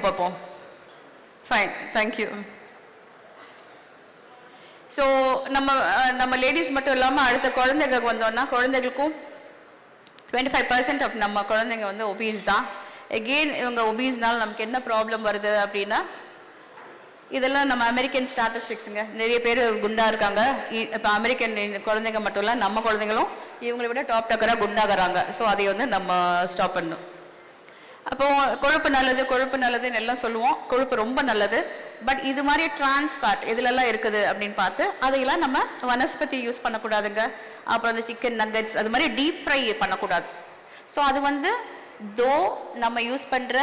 பார்ப்போம்? Fine thank you so நம்ம நம்ம லேடிஸ் மட்டும் இல்லாமல் அடுத்த குழந்தைங்களுக்கு வந்தோம்னா குழந்தைகளுக்கும் டுவெண்ட்டி ஃபைவ் பர்சன்ட் ஆஃப் நம்ம குழந்தைங்க வந்து ஒபீஸ் தான். எகெயின் இவங்க ஒபீஸ்னால நமக்கு என்ன ப்ராப்ளம் வருது அப்படின்னா இதெல்லாம் நம்ம அமெரிக்கன் ஸ்டாட்டிஸ்டிக்ஸுங்க நிறைய பேர் குண்டா இருக்காங்க. இப்போ அமெரிக்கன் குழந்தைங்க மட்டும் இல்லை நம்ம குழந்தைங்களும் இவங்களை விட டாப் டக்கராக குண்டாகிறாங்க. ஸோ அதை வந்து நம்ம ஸ்டாப் பண்ணணும். அப்போ கொழுப்பு நல்லது கொழுப்பு நல்லதுன்னு எல்லாம் சொல்லுவோம். கொழுப்பு ரொம்ப நல்லது. பட் இது மாதிரி டிரான்ஸ் இதுலலாம் இருக்குது அப்படின்னு பார்த்து அதையெல்லாம் நம்ம வனஸ்பதி யூஸ் பண்ணக்கூடாதுங்க. அப்புறம் அந்த சிக்கன் நக்கட்ஸ் அது மாதிரி டீப் ஃப்ரை பண்ணக்கூடாது. ஸோ அது வந்து தோ நம்ம யூஸ் பண்ணுற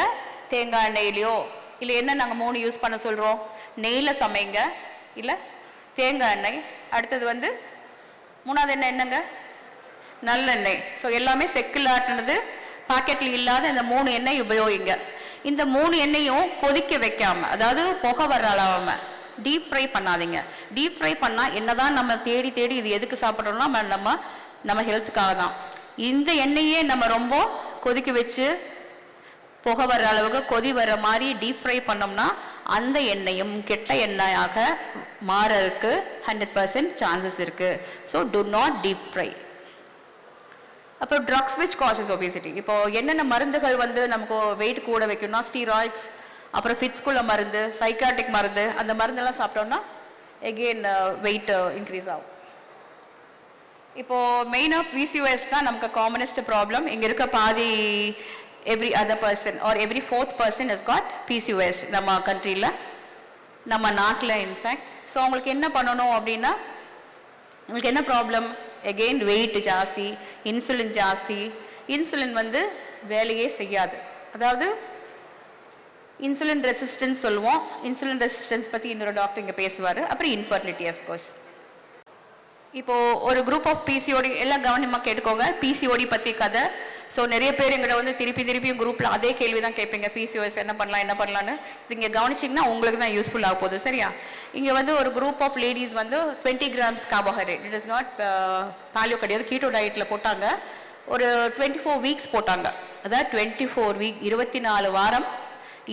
தேங்காய் எண்ணெயிலையோ இல்லை என்ன நாங்கள் மூணு யூஸ் பண்ண சொல்கிறோம் நெய்யில் சமைங்க. இல்லை தேங்காய் எண்ணெய். அடுத்தது வந்து மூணாவது எண்ணெய் என்னங்க? நல்லெண்ணெய். ஸோ எல்லாமே செக்கில் ஆட்டினது. பாக்கெட்டில் இல்லாத இந்த மூணு எண்ணெய் உபயோகிங்க. இந்த மூணு எண்ணெயும் கொதிக்க வைக்காம அதாவது புகை வர்ற அளவாம டீப் ஃப்ரை பண்ணாதீங்க. டீப் ஃப்ரை பண்ணால் என்னதான் நம்ம தேடி தேடி இது எதுக்கு சாப்பிட்றோம்னா நம்ம நம்ம நம்ம ஹெல்த்துக்காக தான். இந்த எண்ணெயே நம்ம ரொம்ப கொதிக்க வச்சு புகை வர்ற அளவுக்கு கொதி வர்ற மாதிரி டீப் ஃப்ரை பண்ணோம்னா அந்த எண்ணெயும் கெட்ட எண்ணெயாக மாறறதுக்கு ஹண்ட்ரட் பர்சன்ட் சான்சஸ் இருக்குது so do not deep fry அப்புறம் ட்ரக்ஸ் விச் காசஸ் ஒபேசிட்டி இப்போ என்னென்ன மருந்துகள் வந்து நமக்கு வெயிட் கூட வைக்கணும்னா ஸ்டீராய்ட்ஸ் அப்புறம் ஃபிட்ஸ்குள்ள மருந்து சைக்காட்டிக் மருந்து அந்த மருந்தெல்லாம் சாப்பிட்டோம்னா எகெயின் வெயிட் இன்க்ரீஸ் ஆகும். இப்போது மெயினாக பிசிஓஎஸ் தான் நமக்கு காமனஸ்ட் ப்ராப்ளம் இங்கே இருக்க பாதி every other person or every fourth person is got PCOS நம்ம கண்ட்ரியில் நம்ம நாட்டில் இன்ஃபேக்ட் ஸோ அவங்களுக்கு என்ன பண்ணணும் அப்படின்னா உங்களுக்கு என்ன ப்ராப்ளம் எகெயின் வெயிட் ஜாஸ்தி. இன்சுலின் ஜாஸ்தி இன்சுலின் வந்து வேலையே செய்யாது. அதாவது இன்சுலின் ரெசிஸ்டன்ஸ் சொல்லுவோம். இன்சுலின் ரெசிஸ்டன்ஸ் பற்றி இன்னொரு டாக்டர் இங்கே பேசுவார். அப்புறம் இன்ஃபர்டிலிட்டி அஃப்கோர்ஸ் இப்போ ஒரு குரூப் ஆஃப் பிசிஓடி எல்லாம் கவனமாக கேட்டுக்கோங்க. பிசிஓடி பற்றி கதை. ஸோ நிறைய பேர் எங்கிட்ட வந்து திருப்பி திருப்பியும் குரூப்பில் அதே கேள்வி தான் கேட்பீங்க பிசிஓஎஸ் என்ன பண்ணலாம் என்ன பண்ணலான்னு இது இங்கே கவனிச்சிங்கன்னா உங்களுக்கு தான் யூஸ்ஃபுல் ஆக போகுது. சரியா? இங்கே வந்து ஒரு குரூப் ஆஃப் லேடிஸ் வந்து twenty grams carbohydrate it is not paleo கிடையாது. கீட்டோ டயட்டில் போட்டாங்க. ஒரு டுவெண்ட்டி ஃபோர் வீக்ஸ் போட்டாங்க. அதாவது டுவெண்ட்டி ஃபோர் வீக் இருபத்தி நாலு வாரம்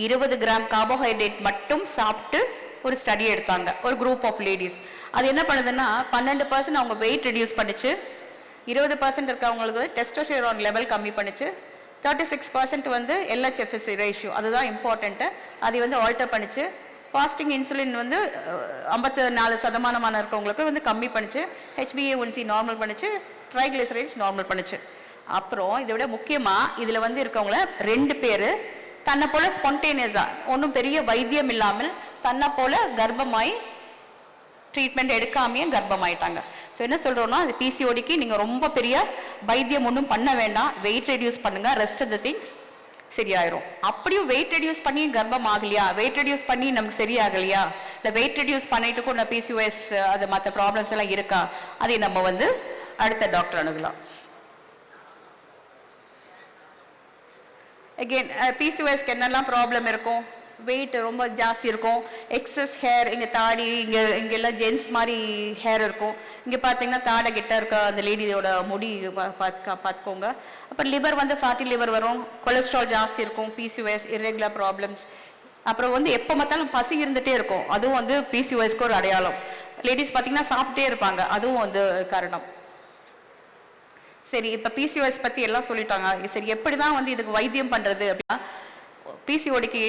இருபது கிராம் கார்போஹைட்ரேட் மட்டும் சாப்பிட்டு ஒரு ஸ்டடி எடுத்தாங்க. ஒரு குரூப் ஆஃப் லேடிஸ் அது என்ன பண்ணுதுன்னா பன்னெண்டு பர்சன்ட் அவங்க வெயிட் ரெடியூஸ் பண்ணிச்சு. இருபது பர்சன்ட் இருக்கவங்களுக்கு டெஸ்டோஸ்டெரான் லெவல் கம்மி பண்ணிச்சு. தேர்ட்டி சிக்ஸ் பர்சன்ட் வந்து எல்ஹெச்எஃப்எஸ் ரேஷியோ அதுதான் இம்பார்ட்டண்ட்டு அதை வந்து ஆல்டர் பண்ணிச்சு. ஃபாஸ்டிங் இன்சுலின் வந்து ஐம்பத்து நாலு சதமானமான இருக்கவங்களுக்கு வந்து கம்மி பண்ணிச்சு. ஹெச்பிஏ ஒன்சி நார்மல் பண்ணிச்சு. ட்ரைக்ளிசரைட்ஸ் நார்மல் பண்ணிச்சு. அப்புறம் இதை விட முக்கியமாக இதில் வந்து இருக்கவங்கள ரெண்டு பேர் தன்னை போல ஸ்பான்டேனியஸாக ஒன்றும் பெரிய வைத்தியம் இல்லாமல் தன்னை போல கர்ப்பமாய் ட்ரீட்மெண்ட் எடுக்காமையே கர்ப்பமாயிட்டாங்க. ஸோ என்ன சொல்கிறோன்னா அது பிசிஓடிக்கு நீங்கள் ரொம்ப பெரிய வைத்தியம் ஒன்றும் பண்ண வேண்டாம். வெயிட் ரெடியூஸ் பண்ணுங்கள் ரெஸ்ட் ஆஃப் த திங்ஸ் சரியாயிரும். அப்படியும் வெயிட் ரெடியூஸ் பண்ணி கர்ப்பம் ஆகலையா? வெயிட் ரெடியூஸ் பண்ணி நமக்கு சரியாகலையா? இல்லை வெயிட் ரெடியூஸ் பண்ணிட்டு கூட பிசிஓஎஸ் அது மற்ற ப்ராப்ளம்ஸ் எல்லாம் இருக்கா? அதை நம்ம வந்து அடுத்த டாக்டர் அணுகலாம். அகெயின் பிசிஓஎஸ்க்கு என்னெல்லாம் ப்ராப்ளம் இருக்கும்? வெயிட் ரொம்ப ஜாஸ்தி இருக்கும். எக்ஸஸ் ஹேர் இங்கே தாடி இங்கே இங்கெல்லாம் ஜென்ஸ் மாதிரி ஹேர் இருக்கும். இங்கே பார்த்தீங்கன்னா தாடை கிட்ட இருக்க அந்த லேடியோட முடி பார்த்து பார்த்துக்கோங்க அப்புறம் லிவர் வந்து ஃபேட்டி லிவர் வரும். கொலஸ்ட்ரால் ஜாஸ்தி இருக்கும். பிசிஓஎஸ் இரெகுலர் ப்ராப்ளம்ஸ் அப்புறம் வந்து எப்போ பார்த்தாலும் பசி இருந்துகிட்டே இருக்கும். அதுவும் வந்து பிசிஓஎஸ்க்கு ஒரு அடையாளம். லேடிஸ் பார்த்தீங்கன்னா சாப்பிட்டே இருப்பாங்க. அதுவும் வந்து காரணம். சரி இப்போ பிசிஓஎஸ் பற்றி எல்லாம் சொல்லிட்டாங்க. சரி எப்படி தான் வந்து இதுக்கு வைத்தியம் பண்ணுறது அப்படின்னா பிசிஓடிக்கு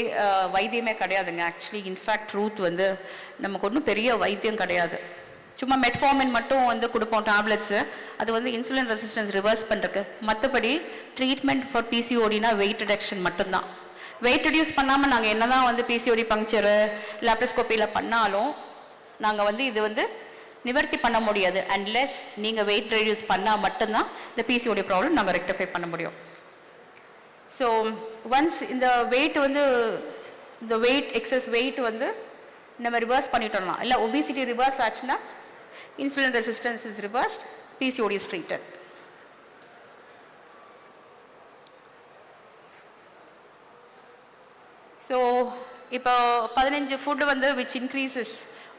வைத்தியமே கிடையாதுங்க. ஆக்சுவலி இன்ஃபேக்ட் ட்ரூத் வந்து நமக்கு ஒன்றும் பெரிய வைத்தியம் கிடையாது. சும்மா மெட்ஃபார்மின் மட்டும் வந்து கொடுப்போம் டேப்லெட்ஸு அது வந்து இன்சுலின் ரெசிஸ்டன்ஸ் ரிவர்ஸ் பண்ணுறதுக்கு மற்றபடி ட்ரீட்மெண்ட் ஃபார் பிசிஓடினா வெயிட் ரிடக்ஷன் மட்டும்தான். வெயிட் ரெடியூஸ் பண்ணாமல் நாங்கள் என்ன தான் வந்து பிசிஓடி பங்க்சரு லேப்ரஸ்கோப்பியில் பண்ணாலும் நாங்கள் வந்து இது வந்து நிவர்த்தி பண்ண முடியாது. அண்ட்லெஸ் நீங்கள் வெயிட் ரெடியூஸ் பண்ணால் மட்டும்தான் இந்த பிசிஓடி ப்ராப்ளம் நாங்கள் ரெக்டிஃபை பண்ண முடியும். ஸோ ஒன்ஸ் இந்த வெயிட் வந்து இந்த வெயிட் எக்ஸஸ் வெயிட் வந்து நம்ம ரிவர்ஸ் பண்ணிட்டோம்னா இல்லை ஒபிசிட்டி ரிவர்ஸ் ஆச்சுன்னா insulin resistance is reversed PCOD is treated so இப்போ பதினஞ்சு ஃபுட்டு வந்து which increases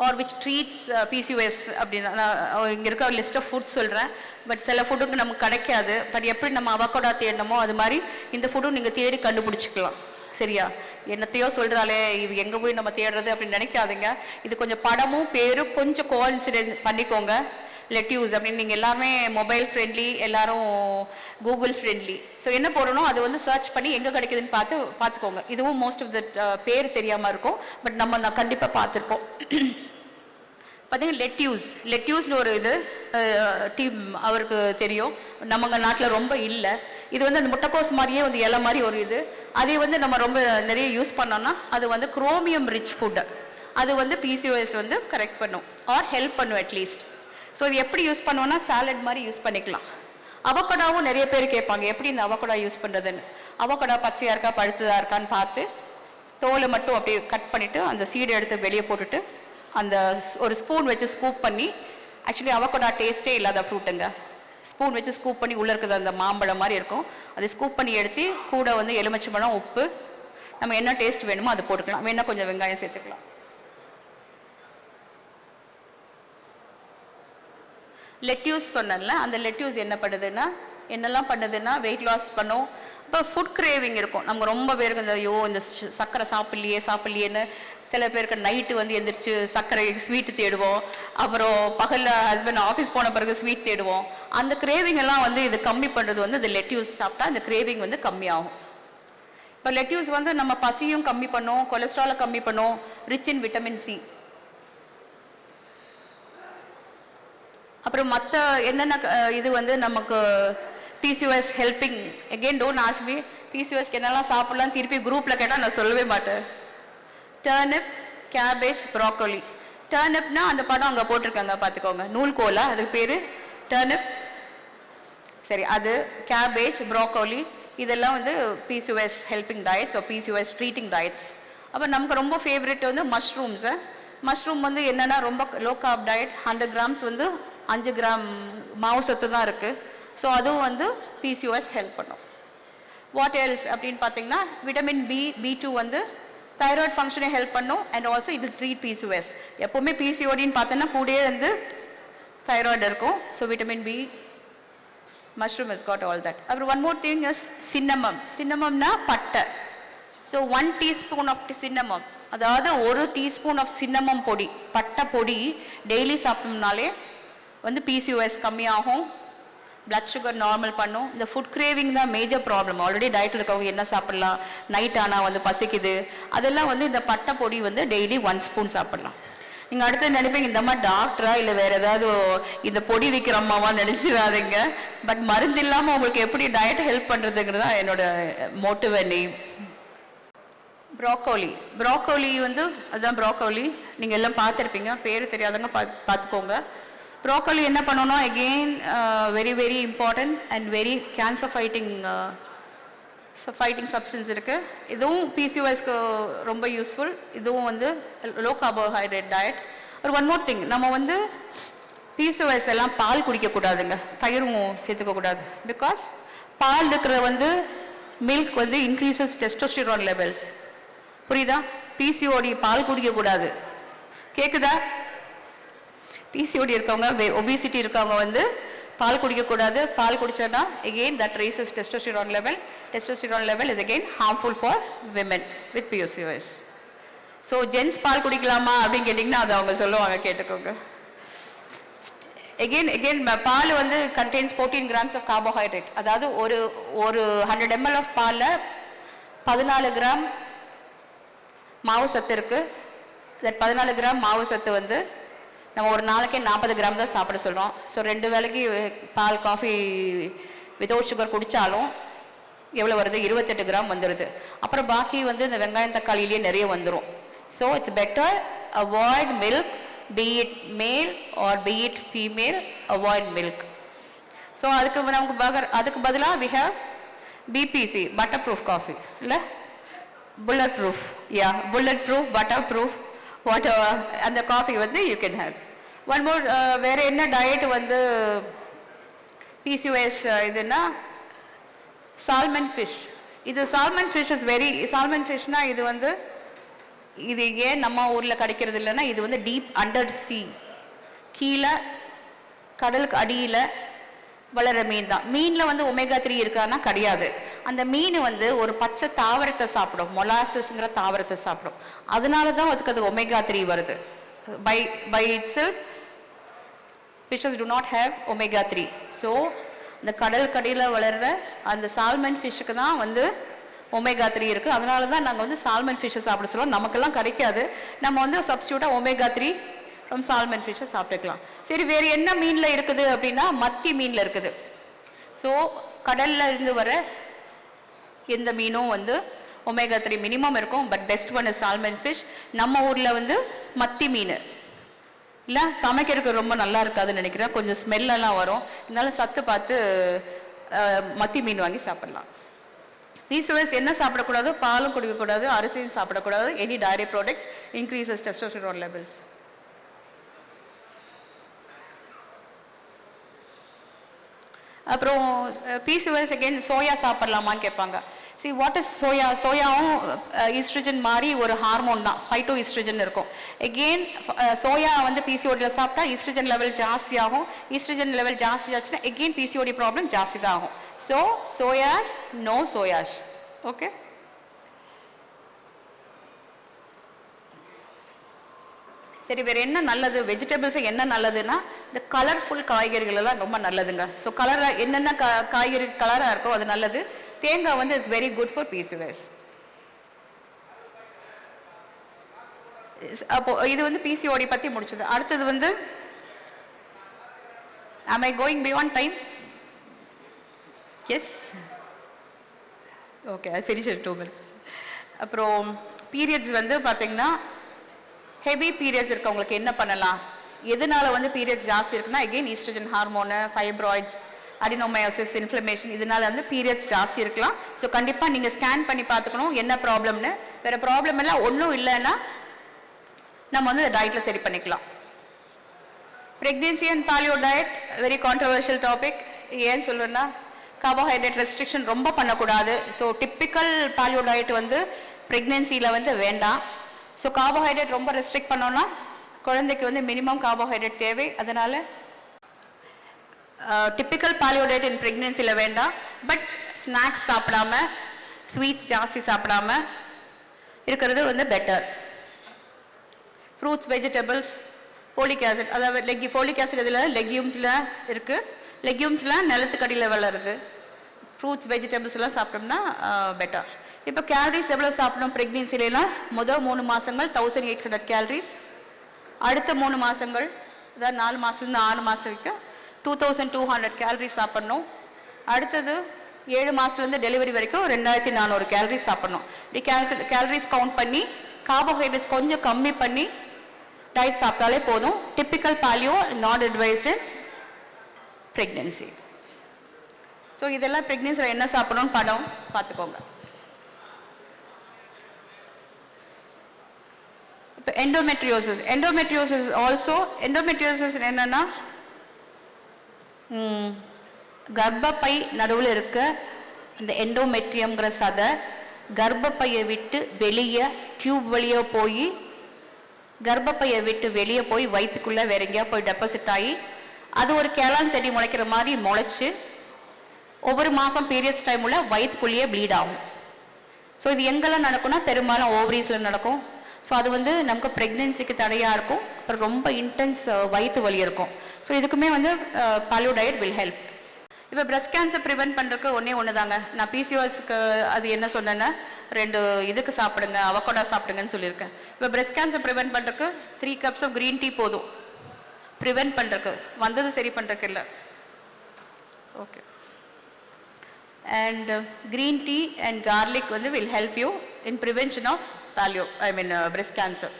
or which treats PCOS அப்படின்னா நான் இங்கே இருக்க லிஸ்ட் ஆஃப் ஃபுட்ஸ் சொல்கிறேன் பட் சில ஃபுட்டுக்கு நமக்கு கிடைக்காது. பட் எப்படி நம்ம அவக்கோடா தேடணுமோ அது மாதிரி இந்த ஃபுட்டும் நீங்கள் தேடி கண்டுபிடிச்சிக்கலாம். சரியா? என்னத்தையோ சொல்கிறாளே இது எங்கே போய் நம்ம தேடுறது அப்படின்னு நினைக்காதீங்க. இது கொஞ்சம் படமும் பேரும் கொஞ்சம் கோஇன்சிடென்ட் பண்ணிக்கோங்க. லெட்யூஸ் அப்படின்னு நீங்கள் எல்லாமே மொபைல் ஃப்ரெண்ட்லி எல்லாரும் கூகுள் ஃப்ரெண்ட்லி ஸோ என்ன போடணும்? அது வந்து சர்ச் பண்ணி எங்கே கிடைக்குதுன்னு பார்த்து பார்த்துக்கோங்க. இதுவும் மோஸ்ட் ஆஃப் த பேர் தெரியாமல் இருக்கும். பட் நம்ம நான் கண்டிப்பாக பார்த்துருப்போம். பார்த்தீங்கன்னா லெட்யூஸ் லெட்யூஸ்னு ஒரு இது டீம் அவருக்கு தெரியும். நம்ம நாட்டில் ரொம்ப இல்லை. இது வந்து அந்த முட்டைக்கோஸ் மாதிரியே வந்து இலை மாதிரி ஒரு இது. அதை வந்து நம்ம ரொம்ப நிறைய யூஸ் பண்ணோம்னா அது வந்து குரோமியம் ரிச் ஃபுட்டு அது வந்து பிசிஓஎஸ் வந்து கரெக்ட் பண்ணும். ஆர் ஹெல்ப் பண்ணும் அட்லீஸ்ட் ஸோ இது எப்படி யூஸ் பண்ணுவோன்னா சாலட் மாதிரி யூஸ் பண்ணிக்கலாம். அவக்கடாவும் நிறைய பேர் கேட்பாங்க எப்படி இந்த அவக்கடா யூஸ் பண்ணுறதுன்னு அவக்கடா பச்சையாக இருக்கா பழுத்ததாக இருக்கான்னு பார்த்து தோலை மட்டும் அப்படியே கட் பண்ணிவிட்டு அந்த சீடை எடுத்து வெளியே போட்டுட்டு அந்த ஒரு ஸ்பூன் வச்சு ஸ்கூப் பண்ணி ஆக்சுவலி அவக்கடா டேஸ்ட்டே இல்லாத ஃப்ரூட்டுங்க ஸ்பூன் வச்சு ஸ்கூப் பண்ணி உள்ளே இருக்கிறது அந்த மாம்பழம் மாதிரி இருக்கும். அதை ஸ்கூப் பண்ணி எடுத்து கூட வந்து எலுமிச்சம்பழம் உப்பு நம்ம என்ன டேஸ்ட் வேணுமோ அதை போட்டுக்கலாம். வேணால் கொஞ்சம் வெங்காயம் சேர்த்துக்கலாம். லெட்யூஸ் சொன்னேன்ல அந்த லெட்யூஸ் என்ன பண்ணுதுன்னா என்னெல்லாம் பண்ணுதுன்னா வெயிட் லாஸ் பண்ணும். இப்போ ஃபுட் கிரேவிங் இருக்கும். நம்ம ரொம்ப பேருக்கு இந்த ஐயோ இந்த சர்க்கரை சாப்பிட்லையே சாப்பிட்லையேன்னு சில பேருக்கு நைட்டு வந்து எந்திரிச்சு சர்க்கரை ஸ்வீட் தேடுவோம். அப்புறம் பகலில் ஹஸ்பண்ட் ஆஃபீஸ் போன பிறகு ஸ்வீட் தேடுவோம். அந்த கிரேவிங் எல்லாம் வந்து இது கம்மி பண்ணுறது வந்து இந்த லெட்யூஸ் சாப்பிட்டா இந்த கிரேவிங் வந்து கம்மியாகும். இப்போ லெட்யூஸ் வந்து நம்ம பசியும் கம்மி பண்ணும் கொலஸ்ட்ராலை கம்மி பண்ணும் ரிச் இன் விட்டமின் சி அப்புறம் மற்ற என்னென்ன இது வந்து நமக்கு PCOS helping again don't ask me பிசிஓஎஸ்க்கு என்னெல்லாம் சாப்பிட்லாம் திருப்பி குரூப்பில் கேட்டால் நான் சொல்லவே மாட்டேன். டர்னிப் கேபேஜ் ப்ராக்கோலி டர்னிப்னா அந்த படம் அங்கே போட்டிருக்காங்க பார்த்துக்கோங்க நூல்கோலா அதுக்கு பேர் டர்னிப் சரி அது கேபேஜ் ப்ராக்கோலி இதெல்லாம் வந்து PCOS helping diets oh PCOS treating diets அப்போ நமக்கு ரொம்ப ஃபேவரெட் வந்து மஷ்ரூம்ஸு மஷ்ரூம் வந்து என்னென்னா ரொம்ப low carb diet hundred grams வந்து அஞ்சு கிராம் மாவு சத்து தான் இருக்குது ஸோ அதுவும் வந்து பிசிஓஎஸ் ஹெல்ப் பண்ணும். வாட் எல்ஸ் அப்படின்னு பார்த்தீங்கன்னா விட்டமின் பி பி டூ வந்து தைராய்டு ஃபங்க்ஷனை ஹெல்ப் பண்ணும். அண்ட் ஆல்சோ இது ட்ரீட் பிசிஓஎஸ் எப்போவுமே பிசிஓடின்னு பார்த்தோன்னா கூடயே வந்து தைராய்டு இருக்கும். So vitamin B mushroom is got all that அப்புறம் one more thing is cinnamon சின்னமம்னா பட்டை. So one teaspoon of cinnamon அதாவது ஒரு டீஸ்பூன் ஆஃப் சின்னமம் பொடி. பட்டை பொடி டெய்லி சாப்பிட்டோம்னாலே வந்து பிசிஓஎஸ் கம்மியாகும். பிளட் சுகர் நார்மல் பண்ணும். இந்த ஃபுட் கிரேவிங் தான் மேஜர் ப்ராப்ளம் ஆல்ரெடி டயட் இருக்கவங்க என்ன சாப்பிட்லாம்? நைட் ஆனால் வந்து பசிக்குது. அதெல்லாம் வந்து இந்த பட்டை பொடி வந்து டெய்லி ஒன் ஸ்பூன் சாப்பிட்லாம். நீங்கள் அடுத்து நினைப்பீங்க? இந்த மாதிரி டாக்டரா இல்லை வேற ஏதாவது இந்த பொடி விற்கிற நினச்சிடாதீங்க நினைச்சிடாதீங்க. பட் மருந்து இல்லாமல் உங்களுக்கு எப்படி டயட் ஹெல்ப் பண்ணுறதுங்கிறது தான் என்னோட மோட்டிவ் நேம் ப்ராக்கோலி ப்ராக்கோலி வந்து அதுதான் ப்ராக்கோலி நீங்கள் எல்லாம் பார்த்துருப்பீங்க. பேர் தெரியாதவங்க பார்த்து பார்த்துக்கோங்க. ப்ரோக்கோலி என்ன பண்ணணும் again very very important and very cancer fighting fighting substance இருக்குது இதுவும் பிசிஓஎஸ்க்கு ரொம்ப யூஸ்ஃபுல் இதுவும் வந்து லோ கார்போஹைட்ரேட் டயட் ஒரு ஒன் மோர் திங் நம்ம வந்து பிசிஓஎஸ் எல்லாம் பால் குடிக்கக்கூடாதுங்க தயிரும் சேர்த்துக்க கூடாது. பிகாஸ் பால் இருக்கிற வந்து மில்க் வந்து இன்க்ரீசஸ் டெஸ்டோஸ்டிரான் லெவல்ஸ் புரியுதா? பிசிஓடி பால் குடிக்கக்கூடாது கேட்குதா பிசிஓடி இருக்கவங்க ஒபிசிட்டி இருக்கவங்க வந்து பால் குடிக்கக்கூடாது. பால் குடிச்சோன்னா again that raises testosterone level testosterone level is again harmful for women with PCOS so gents பால் குடிக்கலாமா அப்படின்னு கேட்டிங்கன்னா அது அவங்க சொல்லுவாங்க கேட்டுக்கோங்க. எகெயின் எகெயின் பால் வந்து கண்டெய்ன்ஸ் 14 கிராம்ஸ் ஆஃப் கார்போஹைட்ரேட் அதாவது ஒரு ஒரு ஹண்ட்ரட் எம்எல் ஆஃப் பாலில் பதினாலு கிராம் மாவு சத்து இருக்கு. தட் பதினாலு கிராம் மாவு சத்து வந்து நம்ம ஒரு நாளைக்கே நாற்பது கிராம் தான் சாப்பிட சொல்கிறோம் ஸோ ரெண்டு வேளைக்கு பால் காஃபி வித்தவுட் சுகர் குடித்தாலும் எவ்வளோ வருது? இருபத்தெட்டு கிராம் வந்துடுது அப்புறம் பாக்கி வந்து இந்த வெங்காயம் தக்காளியிலேயே நிறைய வந்துடும் so it's better avoid milk be it male or be it female avoid milk so அதுக்கு நமக்கு பகர் அதுக்கு பதிலாக we have BPC butter proof coffee இல்லை? Bullet proof yeah bullet proof butter proof what அந்த காஃபி வந்து you can have one more வேறு என்ன டயட் வந்து பிசிஓஎஸ் இதுன்னா சால்மன் ஃபிஷ் இது salmon fish is very salmon ஃபிஷ்னா இது வந்து இது ஏன் நம்ம ஊரில் கிடைக்கிறது இல்லைன்னா இது வந்து டீப் அண்டர் சி கீழே கடலுக்கு அடியில் வளர மீன் தான். மீன்ல வந்து ஒமேகா த்ரீ இருக்கான்னா கிடையாது. அந்த மீன் வந்து ஒரு பச்சை தாவரத்தை சாப்பிடும். மொலாசஸ்ங்கிற தாவரத்தை சாப்பிடும். அதனால தான் அதுக்கு அது ஒமேகா த்ரீ வருது. By by itself fishes do not have omega 3 so இந்த கடல் கடையில் வளர்ற அந்த சால்மன் ஃபிஷ்ஷுக்கு தான் வந்து ஒமேகா த்ரீ இருக்குது அதனால தான் நாங்கள் வந்து சால்மன் ஃபிஷ்ஷை சாப்பிட சொல்லுவோம் நமக்கெல்லாம் கிடைக்காது. நம்ம வந்து சப்ஸ்டியூட்டாக ஒமேகா த்ரீ ஃப்ரம் சால்மன் ஃபிஷ்ஷை சாப்பிட்டுக்கலாம். சரி வேறு என்ன மீனில் இருக்குது அப்படின்னா மத்தி மீனில் இருக்குது. ஸோ கடல்ல இருந்து வர எந்த மீனும் வந்து ஒமேகா த்ரீ மினிமம் இருக்கும். But best one is salmon fish நம்ம ஊரில் வந்து மத்தி மீன். இல்லை சமைக்கிறதுக்கு ரொம்ப நல்லா இருக்காதுன்னு நினைக்கிறேன். கொஞ்சம் ஸ்மெல்லெல்லாம் வரும். இருந்தாலும் சத்து பார்த்து மத்தி மீன் வாங்கி சாப்பிட்லாம். பீசுவஸ் என்ன சாப்பிடக்கூடாது? பாலும் குடிக்கக்கூடாது. அரிசியும் சாப்பிடக்கூடாது. Any dairy products increases testosterone levels அப்புறம் பிசிஓஎஸ் அகெயின் சோயா சாப்பிட்லாமான்னு கேட்பாங்க. See what is soya? சோயாவும் estrogen மாதிரி ஒரு ஹார்மோன் தான். ஃபைட்டோ ஈஸ்ட்ரஜன் இருக்கும் எகெயின் சோயா வந்து பிசிஓடியில் சாப்பிட்டா ஈஸ்ட்ரஜன் லெவல் ஜாஸ்தி ஆகும். ஈஸ்ட்ரஜன் லெவல் ஜாஸ்தி ஆச்சுன்னா எகெயின் பிசிஓடி ப்ராப்ளம் ஜாஸ்தி தான் ஆகும். So soyas no soyas okay சரி வேறு என்ன நல்லது? வெஜிடபிள்ஸ் என்ன நல்லதுன்னா இந்த கலர்ஃபுல் காய்கறிகள் எல்லாம் ரொம்ப நல்லதுங்க. ஸோ கலராக என்னென்ன கா- காய்கறி கலராக இருக்கோ அது நல்லது. தேங்காய் வந்து it's very good for PCOS அப்போ இது வந்து பிசிஓடி பற்றி முடிச்சது. அடுத்தது வந்து am I going beyond time yes okay I finish two minutes அப்புறம் பீரியட்ஸ் வந்து பார்த்தீங்கன்னா ஹெவி பீரியட்ஸ் இருக்கவங்களுக்கு என்ன பண்ணலாம்? எதனால வந்து பீரியட்ஸ் ஜாஸ்தி இருக்குன்னா again estrogen hormone fibroids adenomyosis inflammation இதனால வந்து பீரியட்ஸ் ஜாஸ்தி இருக்கலாம். ஸோ கண்டிப்பாக நீங்கள் ஸ்கேன் பண்ணி பார்த்துக்கணும் என்ன ப்ராப்ளம்னு வேற ப்ராப்ளம் எல்லாம் ஒன்றும் இல்லைன்னா நம்ம வந்து டயட்டில் சரி பண்ணிக்கலாம். Pregnancy and paleo diet very controversial topic ஏன்னு சொல்லுவேன்னா கார்போஹைட்ரேட் ரெஸ்ட்ரிக்ஷன் ரொம்ப பண்ணக்கூடாது. ஸோ டிப்பிக்கல் பாலியோ டயட் வந்து ப்ரெக்னென்சியில் வந்து வேண்டாம். ஸோ கார்போஹைட்ரேட் ரொம்ப ரெஸ்ட்ரிக்ட் பண்ணோன்னா குழந்தைக்கு வந்து மினிமம் கார்போஹைட்ரேட் தேவை. அதனால் டிப்பிக்கல் பாலியோடேட் இன் ப்ரெக்னென்சியில் வேண்டாம். பட் ஸ்நாக்ஸ் சாப்பிடாம ஸ்வீட்ஸ் ஜாஸ்தி சாப்பிடாம இருக்கிறது வந்து better fruits vegetables folic acid அதாவது லெக்கி ஃபோலிக் ஆசிட் இதில் லெக்யூம்ஸில் இருக்குது லெக்யூம்ஸ்லாம் நிலத்துக்கடியில் வளருது. ஃப்ரூட்ஸ் வெஜிடபிள்ஸ்லாம் சாப்பிட்டோம்னா பெட்டர் இப்போ கேலரிஸ் எவ்வளோ சாப்பிடணும் ப்ரெக்னென்சிலாம் முதல் மூணு மாதங்கள் தௌசண்ட் எயிட் ஹண்ட்ரட் கேலரிஸ் அடுத்த மூணு மாதங்கள் அதாவது நாலு மாதத்துலேருந்து ஆறு மாதம் வரைக்கும் two thousand two hundred calories சாப்பிட்ணும். அடுத்தது ஏழு மாதத்துலேருந்து டெலிவரி வரைக்கும் ரெண்டாயிரத்தி நானூறு கேலரிஸ் சாப்பிட்ணும். இப்படி கேல் கேலரிஸ் கவுண்ட் பண்ணி கார்போஹைட்ரேட்ஸ் கொஞ்சம் கம்மி பண்ணி டயட் சாப்பிட்டாலே போதும். Typical paleo not advised pregnancy so இதெல்லாம் ப்ரெக்னென்சியில் என்ன சாப்பிட்ணும்னு படம் பார்த்துக்கோங்க. இப்போ எண்டோமெட்ரியோசிஸ் எண்டோமெட்ரியோசிஸ் ஆல்சோ எண்டோமெட்ரியோசிஸ் என்னன்னா கர்ப்பப்பை நடுவில் இருக்க இந்த எண்டோமெட்ரியம்ங்கிற சதை கர்ப்பப்பையை விட்டு வெளியே டியூப் வழியாக போய் கர்ப்பப்பையை விட்டு வெளியே போய் வயிற்றுக்குள்ளே வேற எங்கேயா போய் டெபாசிட் ஆகி அது ஒரு கேளான் செடி முளைக்கிற மாதிரி முளைச்சி ஒவ்வொரு மாதம் பீரியட்ஸ் டைமில் வயிற்றுக்குள்ளேயே ப்ளீட் ஆகும். ஸோ இது எங்கெல்லாம் நடக்கும்னா பெரும்பாலும் ஓவரீஸில் நடக்கும். ஸோ அது வந்து நமக்கு ப்ரெக்னென்சிக்கு தடையாக இருக்கும். அப்புறம் ரொம்ப இன்டென்ஸ் வயிற்று வலி இருக்கும். ஸோ இதுக்குமே வந்து பலு டயட் வில் ஹெல்ப் இப்போ பிரஸ்ட் கேன்சர் ப்ரிவென்ட் பண்ணுறதுக்கு ஒன்றே ஒன்று தாங்க நான் பிசிஓஎஸ்க்கு அது என்ன சொன்னேன்னா ரெண்டு இதுக்கு சாப்பிடுங்க அவகோடா சாப்பிடுங்கன்னு சொல்லியிருக்கேன். இப்போ பிரஸ்ட் கேன்சர் ப்ரிவென்ட் பண்ணுறதுக்கு three cups of green tea போதும். ப்ரிவென்ட் பண்ணுறதுக்கு வந்தது சரி பண்ணுறதுக்கு இல்லை. Okay and green tea and garlic வந்து will help you in prevention of paleo I mean breast cancer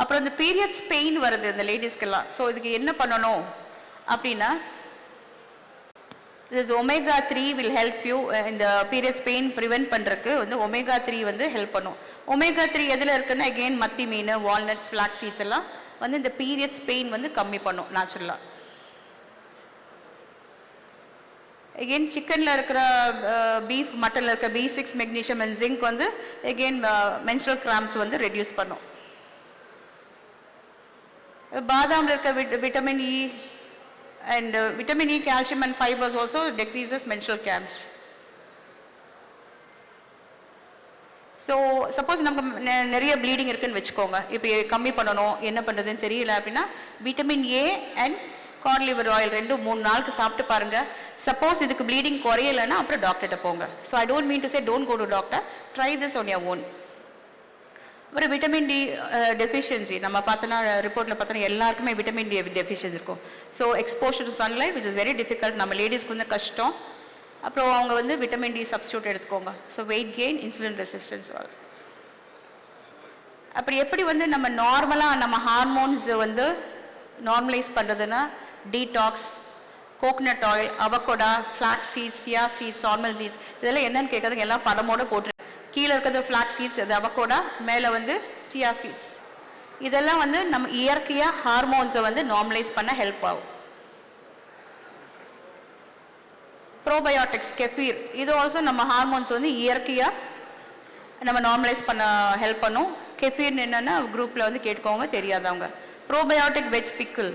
அப்புறம் இந்த பீரியட்ஸ் பெயின் வருது இந்த லேடிஸ்க்கெல்லாம் ஸோ இதுக்கு என்ன பண்ணணும் அப்படின்னா is omega three will help you இந்த பீரியட்ஸ் பெயின் ப்ரிவென்ட் பண்ணுறதுக்கு வந்து ஒமேகா த்ரீ வந்து ஹெல்ப் பண்ணும். ஒமேகா த்ரீ எதில் இருக்குன்னா அகெயின் மத்தி மீன் வால்நட்ஸ் ஃப்ளாக் சீட்ஸ் எல்லாம் வந்து இந்த பீரியட்ஸ் பெயின் வந்து கம்மி பண்ணும் நேச்சுரலாக எகெயின் சிக்கனில் இருக்கிற பீஃப் மட்டனில் இருக்கிற B six magnesium and zinc வந்து எகெயின் மென்ஸ்ட்ரல் கிராம்ஸ் வந்து ரெடியூஸ் பண்ணும் பாதாமில் இருக்க விட் vitamin E e And vitamin E calcium and and fibers also decreases menstrual cramps. So suppose நமக்கு நெ- நிறைய ப்ளீடிங் இருக்குன்னு வச்சுக்கோங்க இப்போ கம்மி பண்ணணும் என்ன பண்ணுறதுன்னு தெரியல அப்படின்னா விட்டமின் ஏ அண்ட் கார்ன் லிவர் ஆயில் ரெண்டும் மூணு நாளுக்கு சாப்பிட்டு பாருங்க. சப்போஸ் இதுக்கு ப்ளீடிங் குறையலைன்னா அப்புறம் டாக்டர்கிட்ட போங்க. So I don't mean to say don't go to doctor try this on your own அப்புறம் விட்டமின் டி டெஃபிஷியன்சி நம்ம பார்த்தோன்னா ரிப்போர்ட்டில் பார்த்தோன்னா எல்லாருக்குமே விட்டமின் டி டெஃபிஷியன்சி இருக்கும். So exposure to sunlight which is very difficult நம்ம லேடிஸ்க்கு வந்து கஷ்டம். அப்புறம் அவங்க வந்து விட்டமின் டி சப்ஸ்டியூட் எடுத்துக்கோங்க. So weight gain insulin resistance அப்படி எப்படி வந்து நம்ம நார்மலாக நம்ம ஹார்மோன்ஸ் வந்து நார்மலைஸ் பண்ணுறதுன்னா detox coconut oil avocado flax seeds chia seeds normal seeds இதெல்லாம் என்னன்னு கேட்கறதுக்கு எல்லாம் படமோட போட்டுருக்கேன் கீழே இருக்கிறது ஃப்ளாக்ஸ் சீட்ஸ் அது அவகோடா மேலே வந்து சியா சீட்ஸ் இதெல்லாம் வந்து நம்ம இயற்கையாக ஹார்மோன்ஸை வந்து நார்மலைஸ் பண்ண ஹெல்ப் ஆகும். ப்ரோபயோட்டிக்ஸ் கெஃபீர் இது ஆல்சோ நம்ம ஹார்மோன்ஸ் வந்து இயற்கையாக நம்ம நார்மலைஸ் பண்ண ஹெல்ப் பண்ணும். கெஃபீர்னு என்னென்னா குரூப்பில் வந்து கேட்டுக்கோங்க தெரியாதவங்க. ப்ரோபயோட்டிக் வெஜ் பிக்கிள்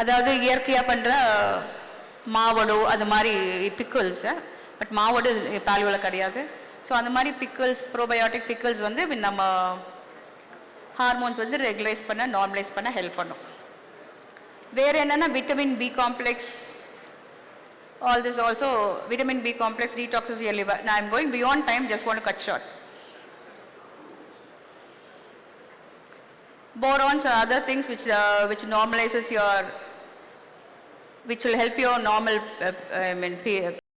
அதாவது இயற்கையாக பண்ணுற மாவடு அது மாதிரி பிக்கிள்ஸ் பட் மாவடு பால்வில் கிடையாது ஸோ அந்த மாதிரி பிக்கிள்ஸ் ப்ரோபயோட்டிக் பிக்கிள்ஸ் வந்து நம்ம ஹார்மோன்ஸ் வந்து ரெகுலைஸ் பண்ண நார்மலைஸ் பண்ண ஹெல்ப் பண்ணும் வேறு என்னென்னா vitamin B complex all this also vitamin B complex detoxes your liver. Now I'm going beyond time, just want to cut short. Borons are other things which, uh, which normalizes your, which will help your normal, uh, I mean,